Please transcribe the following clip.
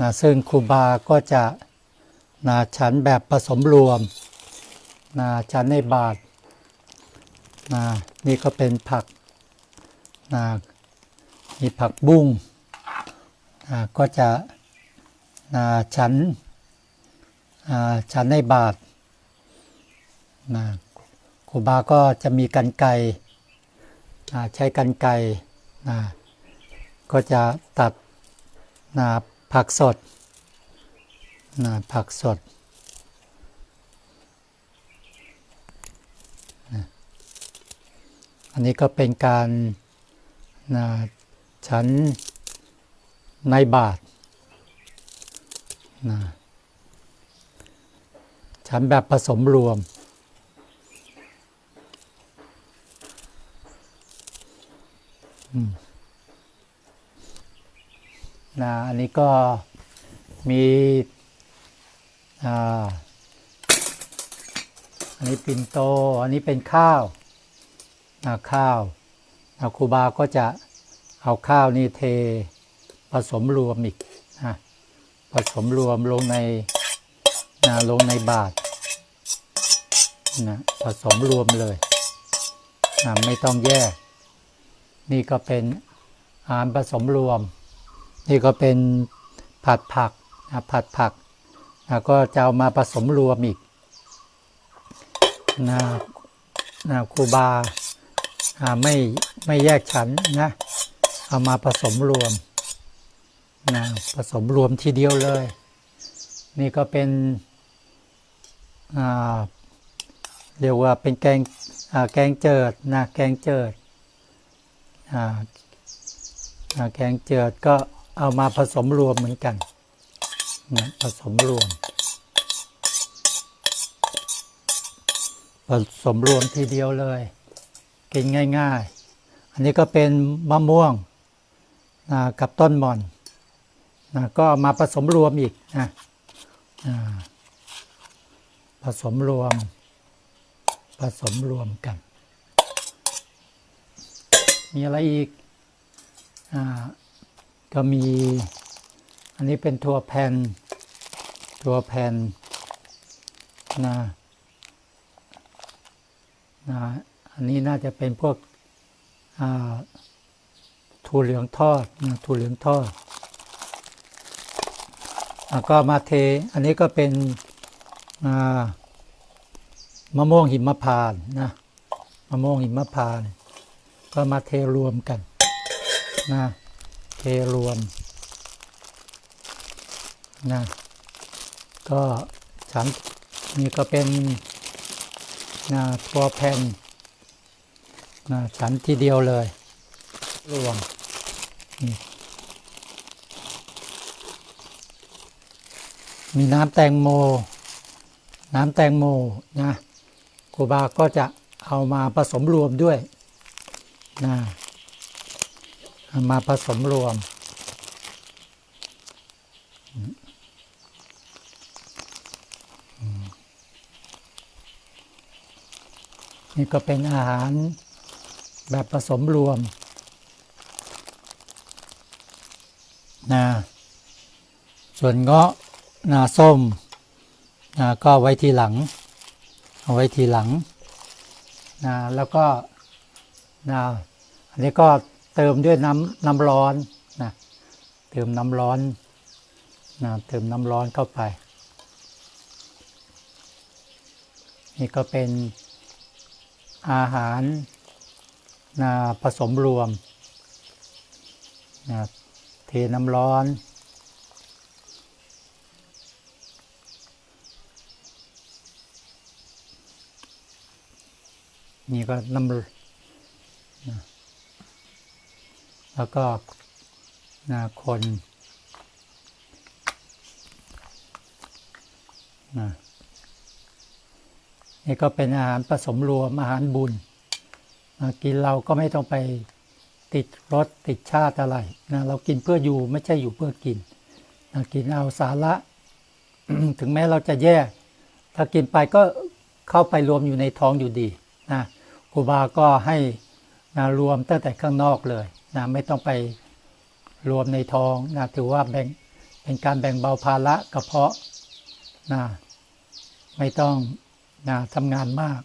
นะซึ่งครูบาก็จะนะฉันแบบผสมรวมนะฉันในบาทนะนี่ก็เป็นผักนะมีผักบุ้งนะก็จะนะฉันอ่าฉันในบาทนะครูบาก็จะมีกันไกรนะใช้กันไกรนะก็จะตัดนะ ผักสดนะผักสดนะอันนี้ก็เป็นการนะฉันในบาทนะฉันแบบผสมรวม นะอันนี้ก็มีอ่าอันนี้ปิ่นโต อันนี้เป็นข้าวนะข้าวนะครูบาก็จะเอาข้าวนี่เทผสมรวมอีกนะผสมรวมลงในนะลงในบาทนะผสมรวมเลยนะไม่ต้องแยก นี่ก็เป็นอาหารผสมรวม นี่ก็เป็นผัดผักนะผัดผักนะก็จะเอามาผสมรวมอีกนะนะครูบาไม่ไม่แยกฉันนะ เอามาผสมรวมนะผสมรวมทีเดียวเลย นี่ก็เป็นอ่าเรียกว่าเป็นแกงอ่าแกงเจิดนะแกงเจิดอ่าแกงเจือดก็ เอามาผสมรวมเหมือนกันนะผสมรวม ผสมรวมทีเดียวเลย กินง่าย ๆ อันนี้ก็เป็นมะม่วงนะกับต้นม่อนนะก็ามาผสมรวมอีกนะอ่าผสมรวม ผสมรวมกัน มีอะไรอีกอ่า ก็มี อันนี้เป็นถั่วแผ่นถั่วแผ่นนะนะอันนี้น่าจะเป็นพวกถั่วเหลืองทอดนะถั่วเหลืองทอดแล้วก็มาเท อันนี้ก็เป็นมะม่วงหิมพานนะมะม่วงหิมพาน ก็มาเทรวมกันนะ เทรวมนะก็ฉันนี่ก็เป็นนะตัวแผ่นนะฉันทีเดียวเลย รวมนี่มีน้ำแตงโม น้ำแตงโมนะครูบาก็จะเอามาผสมรวมด้วยนะ มาผสมรวม นี่ก็เป็นอาหารแบบผสมรวมนะส่วนเงาะนาส้มนะก็ไว้ทีหลัง เอาไว้ทีหลังนะแล้วก็นะอันนี้ก็ เติมด้วยน้ำน้ำร้อนนะเติมน้ำร้อนนะเติมน้ำร้อนเข้าไป นี่ก็เป็นอาหารนะผสมรวมนะเทน้ำร้อน นี่ก็น้ำ แล้วก็นะคนนะนี่ก็เป็นอาหารผสมรวมอาหารบุญนะกินเราก็ไม่ต้องไปติดรสติดชาติอะไรนะเรากินเพื่ออยู่ไม่ใช่อยู่เพื่อกินนะกินเอาสาระ ถึงแม้เราจะแย่ ถ้ากินไปก็เข้าไปรวมอยู่ในท้องอยู่ดีนะครูบาก็ให้นะรวมตั้งแต่ข้างนอกเลย นะไม่ต้องไปรวมในทองนะถือว่าแบ่งเป็นการแบ่งเบาภาระกระเพาะนะไม่ต้องนะทำงานมาก